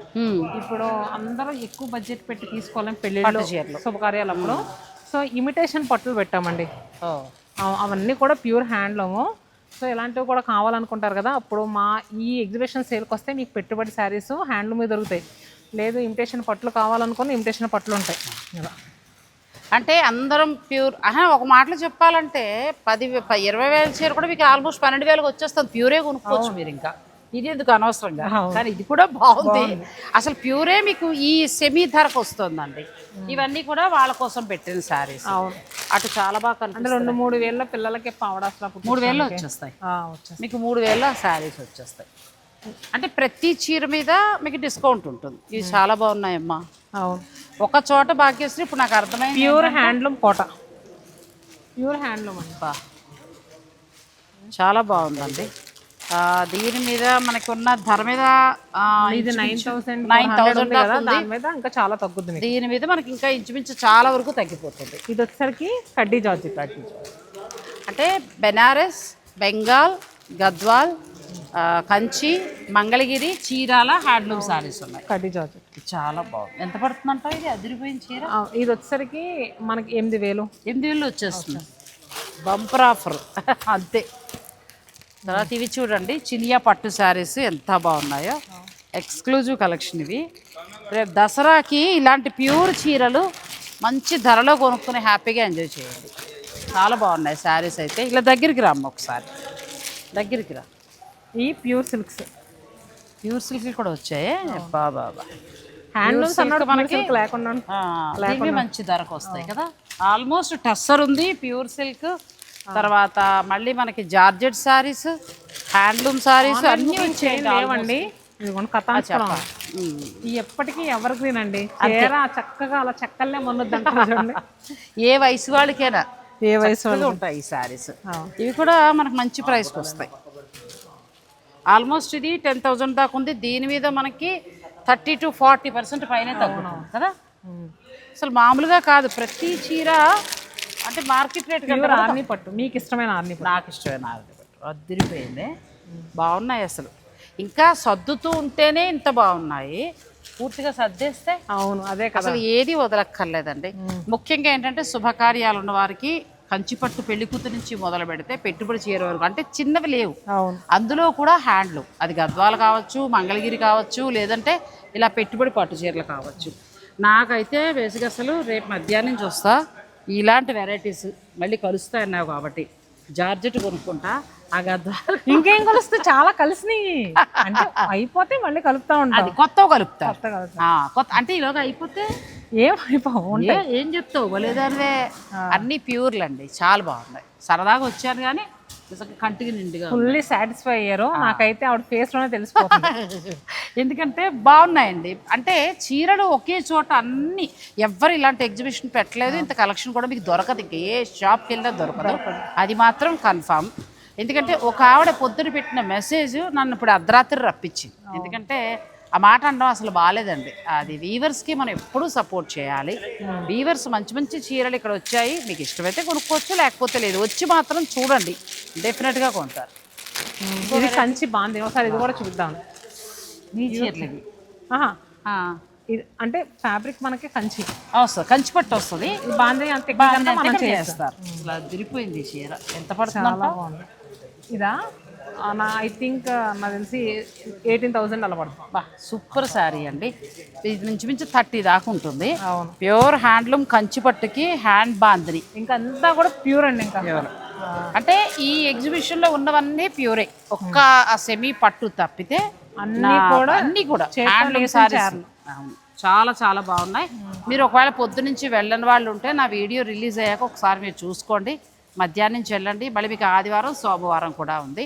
B: ఇప్పుడు అందరూ ఎక్కువ బడ్జెట్ పెట్టి తీసుకోవాలని పెళ్ళిళ్ళు
A: చీరలు.
B: శుభకార్యాలప్పుడు. సో ఇమిటేషన్ పట్టులు పెట్టామండి. అవ- అవన్నీ కూడా ప్యూర్ హ్యాండ్లూము సో ఇలాంటివి కూడా కావాలనుకుంటారు కదా అప్పుడు మా ఈ ఎగ్జిబిషన్ సేల్కి వస్తే మీకు పెట్టుబడి శారీస్ హ్యాండ్లూమ్ మీద దొరుకుతాయి. లేదు ఇమిటేషన్ పట్లు కావాలనుకుని ఇమిటేషన్ పట్లు ఉంటాయి.
A: అంటే అందరం ప్యూర్ ఆహా ఒక మాటలో చెప్పాలంటే పది ఇరవై వేల చీర కూడా మీకు ఆల్మోస్ట్ పన్నెండు వేలకు వచ్చేస్తుంది ప్యూరే కొనుక్కోవచ్చు మీరు ఇంకా. ఇది ఎందుకు అనవసరంగా కానీ ఇది కూడా బాగుంది. అసలు ప్యూరే మీకు ఈ సెమీ ధరకు వస్తుందండి. ఇవన్నీ కూడా వాళ్ళ కోసం పెట్టిన శారీస్.
B: అవును.
A: అటు చాలా బాగా
B: అంటే
A: కనిపిస్తుంది
B: రెండు మూడు వేల పిల్లలకి పావడాస్లా
A: మూడు వేలు వచ్చేస్తాయి. మీకు మూడు వేల శారీస్ వచ్చేస్తాయి. అంటే ప్రతి చీర మీద మీకు డిస్కౌంట్ ఉంటుంది. ఇవి చాలా బాగున్నాయమ్మా.
B: అవును.
A: ఒక చోట భాగ్యశ్రీ ఇప్పుడు నాకు అర్థమైంది
B: pure handloom Kota. Pure handloom అండి.
A: చాలా బాగుందండి. దీని మీద మనకి ఉన్న ధర మీద
B: నైన్ థౌసండ్
A: నైన్ థౌసండ్.
B: దాని మీద ఇంకా చాలా తగ్గుద్ది మీకు
A: దీని మీద మనకి ఇంకా ఇంచుమించు చాలా వరకు తగ్గిపోతుంది.
B: ఇది వచ్చేసరికి కడ్డీ జార్జెట్
A: అంటే బెనారస్ బెంగాల్ గద్వాల్ కంచి మంగళగిరి చీరాల హ్యాండ్లూమ్ శారీస్ ఉన్నాయి.
B: కడ్డీ జార్జెట్
A: చాలా బాగుంది. ఎంత పడుతుందంట ఇది? అదిరిపోయిన చీర?
B: ఇది వచ్చేసరికి మనకి ఎనిమిది వేలు.
A: ఎనిమిది వేలు వచ్చేస్తుంది. బంపర్ ఆఫర్ అంతే. తర్వాత ఇవి చూడండి. చినియా పట్టు శారీస్ ఎంత బాగున్నాయో. ఎక్స్క్లూజివ్ కలెక్షన్ ఇవి. రేపు దసరాకి ఇలాంటి ప్యూర్ చీరలు మంచి ధరలో కొనుక్కుని హ్యాపీగా ఎంజాయ్ చేయండి. చాలా బాగున్నాయి శారీస్ అయితే. ఇలా దగ్గరికి రామ్మ ఒకసారి. దగ్గరికి రా.
B: ఈ ప్యూర్ సిల్క్స్.
A: ప్యూర్ సిల్క్ కూడా వచ్చాయి? బాబా.
B: హ్యాండ్లూమ్స్ అన్నాడు
A: మనకి-
B: లేకుండా
A: మంచి ధరకు వస్తాయి కదా. ఆల్మోస్ట్ టస్సర్ ఉంది ప్యూర్ సిల్క్. తర్వాత మళ్ళీ మనకి జార్జెట్ శారీస్ హ్యాండ్లూమ్ శారీస్ అన్ని వచ్చాయి
B: లేవండి. ఇదిగోండి కథాంచలం ఈ ఎప్పటికీ ఎవర్ గ్రీన్ అండి చీర చక్కగా అలా అంటారు చూడండి.
A: ఏ వయసు వాళ్ళకైనా?
B: ఏ వయసు
A: చక్కగా ఉంటాయి ఈ శారీస్. ఇవి కూడా మనకు మంచి ప్రైస్కి వస్తాయి. ఆల్మోస్ట్ ఇది టెన్ థౌజండ్ దాకా ఉంది. దీని మీద మనకి థర్టీ టు ఫార్టీ పర్సెంట్ పైన తగ్గుతుంది కదా? అసలు మామూలుగా కాదు. ప్రతి చీర అంటే మార్కెట్ రేట్
B: ఆర్ని పట్టు. మీకు ఇష్టమైన ఆర్ని పట్టు.
A: నాకు ఇష్టమైన ఆవిడ అదిరిపోయింది. బాగున్నాయి అసలు. ఇంకా సర్దుతూ ఉంటేనే ఇంత బాగున్నాయి. పూర్తిగా సర్దేస్తే
B: అవును అదే కదా.
A: అసలు ఏది వదలక్కర్లేదండి. ముఖ్యంగా ఏంటంటే శుభకార్యాలు ఉన్న వారికి కంచిపట్టు పెళ్ళి కూతురు నుంచి మొదలు పెడితే పెట్టుబడి చీర వరకు అంటే చిన్నవి లేవు. అందులో కూడా హ్యాండ్లూమ్ అది గద్వాలు కావచ్చు మంగళగిరి కావచ్చు లేదంటే ఇలా పెట్టుబడి పట్టు చీరలు కావచ్చు. నాకైతే బేసిక్ అసలు రేపు మధ్యాహ్నం నుంచి వస్తా. ఇలాంటి వెరైటీస్ మళ్ళీ కలుస్తాయి అన్నావు కాబట్టి జార్జెట్ కొనుక్కుంటా ఆ గద్వాలు
B: ఇంకేం కలుస్తే చాలా కలిసినాయి. అంటే అయిపోతే మళ్ళీ కలుపుతా
A: అది కొత్త
B: కలుపుతాం.
A: కొత్త అంటే ఈలోగా అయిపోతే
B: ఏం అయిపోవు
A: ఏ చెప్తావు? బలేదానివే అన్నీ ప్యూర్లు అండి చాలా బాగున్నాయి. సరదాగా వచ్చాను కానీ కంటికి నిండుగా.
B: ఫుల్లీ సాటిస్ఫై అయ్యారు. నాకైతే ఆవిడ ఫేస్లోనే తెలిసిపోతుంది.
A: ఎందుకంటే బాగున్నాయండి. అంటే చీరలు ఒకే చోట అన్ని ఎవ్వరు ఇలాంటి ఎగ్జిబిషన్ పెట్టలేదు. ఇంత కలెక్షన్ కూడా మీకు దొరకదు. ఇంక ఏ షాప్కి వెళ్ళినా దొరకదు. అది మాత్రం కన్ఫామ్ ఎందుకంటే ఒక ఆవిడ పొద్దున పెట్టిన మెసేజ్ నన్ను ఇప్పుడు అర్ధరాత్రి రప్పించింది. ఎందుకంటే ఆ మాట అనడం అసలు బాగాలేదండి అది వీవర్స్కి మనం ఎప్పుడూ సపోర్ట్ చేయాలి. వీవర్స్ మంచి మంచి చీరలు ఇక్కడ వచ్చాయి. మీకు ఇష్టమైతే కొనుక్కోవచ్చు లేకపోతే లేదు. వచ్చి మాత్రం చూడండి. డెఫినెట్గా కొంటారు.
B: ఇది కంచి బాగుంది ఒకసారి ఇది కూడా చూద్దాం.
A: నీ చీరలు
B: ఇది అంటే ఫ్యాబ్రిక్ మనకి కంచి.
A: వస్తుంది. కంచిపట్టు వస్తుంది.
B: ఇది బాగుంది అంతే మనం
A: చేస్తారు. అసలు ఈ చీర. ఎంత
B: బాగుంది. ఇదా? నా ఐ థింక్ నాకు తెలిసి ఎయిటీన్ థౌసండ్ అలా పడుతుంది.
A: బా సూపర్ శారీ అండి. ఇది నుంచి మించి థర్టీ దాకా ఉంటుంది.
B: అవును.
A: ప్యూర్ హ్యాండ్లూమ్ కంచిపట్టుకి హ్యాండ్ బాందిని
B: ఇంకా అంతా కూడా ప్యూర్ అండి ఇంకా.
A: అంటే ఈ ఎగ్జిబిషన్లో ఉన్నవన్నీ ప్యూరే. ఒక్క ఆ సెమీ పట్టు తప్పితే
B: అన్నీ కూడా
A: అన్నీ కూడా హ్యాండ్లూమ్. అవును. చాలా చాలా బాగున్నాయి. మీరు ఒకవేళ పొద్దు నుంచి వెళ్ళని వాళ్ళు ఉంటే నా వీడియో రిలీజ్ అయ్యాక ఒకసారి మీరు చూసుకోండి. మధ్యాహ్నం నుంచి వెళ్ళండి. మళ్ళీ మీకు ఆదివారం సోమవారం కూడా ఉంది.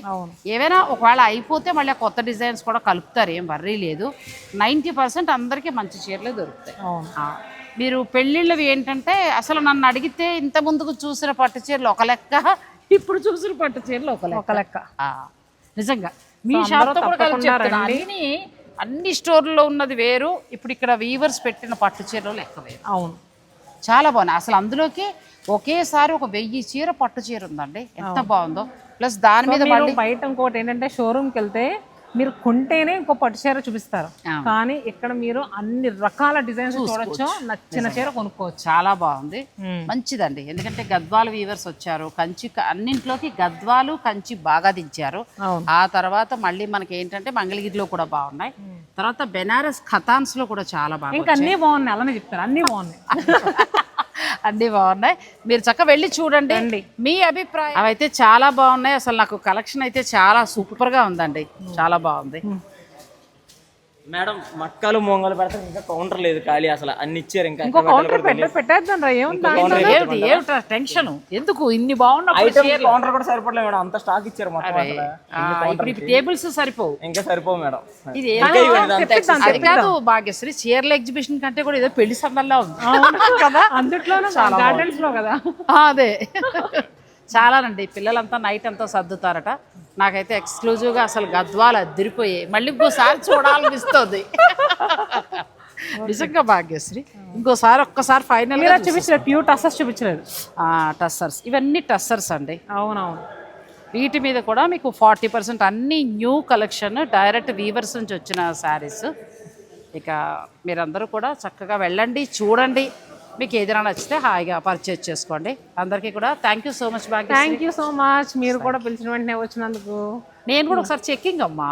A: ఏవైనా ఒకవేళ అయిపోతే మళ్ళీ కొత్త డిజైన్స్ కూడా కలుపుతారు. ఏం వర్రీ లేదు. నైంటీ పర్సెంట్ అందరికీ మంచి చీరలే దొరుకుతాయి. మీరు పెళ్ళిళ్ళవి ఏంటంటే అసలు నన్ను అడిగితే ఇంత ముందుకు చూసిన పట్టు చీరలు ఒక లెక్క ఇప్పుడు చూసిన పట్టు చీరలు ఒక లెక్క.
B: ఒక లెక్క.
A: నిజంగా. మీ షాప్తో కూడా. అన్ని అన్ని స్టోర్లలో ఉన్నది వేరు. ఇప్పుడు ఇక్కడ వీవర్స్ పెట్టిన పట్టు చీరలు లెక్క వేరు.
B: అవును.
A: చాలా బాగున్నాయి. అసలు అందులోకి ఒకేసారి ఒక వెయ్యి చీర పట్టు చీర ఉందండి. ఎంత బాగుందో. ప్లస్ దాని మీద మళ్ళీ
B: బయట ఇంకోటి ఏంటంటే షోరూమ్కి వెళ్తే మీరు కొంటేనే ఇంకో పట్టు చీర చూపిస్తారు. కానీ ఇక్కడ మీరు అన్ని రకాల డిజైన్స్ చూడొచ్చు నచ్చిన చీర కొనుక్కోవచ్చు.
A: చాలా బాగుంది. మంచిదండి. ఎందుకంటే గద్వాలు వీవర్స్ వచ్చారు. కంచి అన్నింట్లోకి గద్వాలు కంచి బాగా దించారు. ఆ తర్వాత మళ్ళీ మనకి ఏంటంటే మంగళగిరిలో కూడా బాగున్నాయి. తర్వాత బెనారస్ ఖతాన్స్లో కూడా చాలా బాగా
B: ఇంకా అన్నీ బాగున్నాయి. అలానే చెప్తారు. అన్నీ బాగున్నాయి.
A: అన్నీ బాగున్నాయి. మీరు చక్కగా వెళ్ళి చూడండి. మీ అభిప్రాయం? అవైతే చాలా బాగున్నాయి. అసలు నాకు కలెక్షన్ అయితే చాలా సూపర్గా ఉందండి చాలా బాగుంది.
C: మేడం మట్కాలు మొంగలు పెడతాం ఇంకా కౌంటర్ లేదు ఖాళీ అసలు. అన్ని ఇచ్చారు ఇంకా.
B: ఇంకో కౌంటర్ పెట్ట పెట్టేద్దాం రా ఏముంది
A: ఏమిటి ఏమిటి టెన్షన్ ఎందుకు? ఇన్ని బాగున్నప్పుడు
C: ఐటమ్. కౌంటర్ కూడా సరిపోలేదు మేడం. అంత స్టాక్ ఇచ్చారు మొత్తం అసలు.
A: ఆ, ఇప్పుడు టేబుల్స్ సరిపోవు.
C: ఇంకా సరిపోవు మేడం.
A: ఇది ఏం-
C: ఇంకా ఇవ్వండి అంత
B: తెప్పిద్దాం,
A: అది కాదు భాగ్యశ్రీ చీరల ఎగ్జిబిషన్ కంటే కూడా ఏదో పెళ్ళి సందర్లా ఉంది.
B: కదా అందుట్లోనే గార్డెన్స్లో కదా.
A: ఆ, అదే. చాలానండి. పిల్లలంతా నైట్ అంతా సర్దుతారట. నాకైతే ఎక్స్క్లూజివ్గా అసలు గద్వాలు అద్దరిపోయాయి. మళ్ళీ ఇంకోసారి చూడాలనిపిస్తుంది. నిజంగా భాగ్యశ్రీ. ఇంకోసారి ఒక్కసారి ఫైనల్
B: చూపించలేదు ప్యూర్ టసెస్ చూపించలేదు
A: టస్సర్స్. ఇవన్నీ టస్సర్స్ అండి.
B: అవునవును.
A: వీటి మీద కూడా మీకు ఫార్టీ పర్సెంట్ అన్ని న్యూ కలెక్షన్ డైరెక్ట్ వీవర్స్ నుంచి వచ్చిన శారీస్. ఇక మీరందరూ కూడా చక్కగా వెళ్ళండి చూడండి. మీకు ఏదైనా నచ్చితే హాయిగా పర్చేజ్ చేసుకోండి. అందరికీ కూడా thank you so much Bhagya
B: thank you so much మీరు కూడా పిలిచిన వెంటనే వచ్చినందుకు.
A: నేను కూడా ఒకసారి చెక్కింగ్ అమ్మా.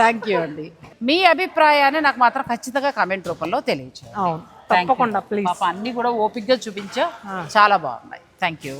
A: థ్యాంక్ యూ అండి. మీ అభిప్రాయాన్ని నాకు మాత్రం ఖచ్చితంగా కమెంట్ రూపంలో తెలియచేయండి.
B: అవును. తప్పకుండా ప్లీజ్
A: అన్నీ కూడా ఓపిక్గా చూపించా. చాలా బాగున్నాయి. Thank you